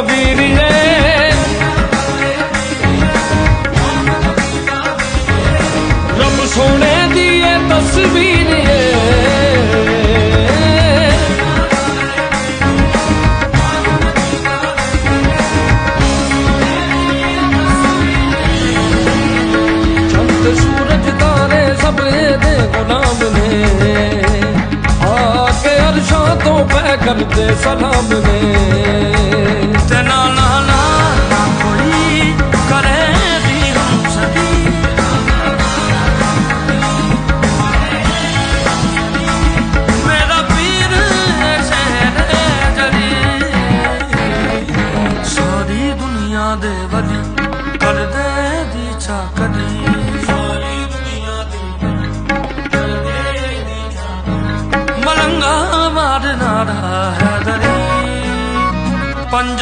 ਵੀਰੀਏ ਰੱਬ ਸੋਹਣੇ ਦੀ ਇਹ ਤਸਵੀਰ ਏ ਚੰਦ ਸੂਰਜ ਤਾਰੇ ਸਭ ਦੇ ਗੁਲਾਮ ਨੇ। ਆ ਕੇ ਅਰਸ਼ਾਂ ਤੋਂ ਪੈ ਕਰਦੇ ਸਲਾਮ ਨੇ। ਸਾਰੀ ਦੁਨੀਆ ਦੇ ਵਲੀ ਕਰਦੇ ਦੀ ਚਾਕਰੀ ਸਾਰੀ ਦੁਨੀਆ ਦੇ ਕਰਦੇ ਦੀ ਚਾਕਰੀ ਮਲੰਗਾ ਮਾਰਨਾ ਹੈ ਦਰੀ। ਪੰਜ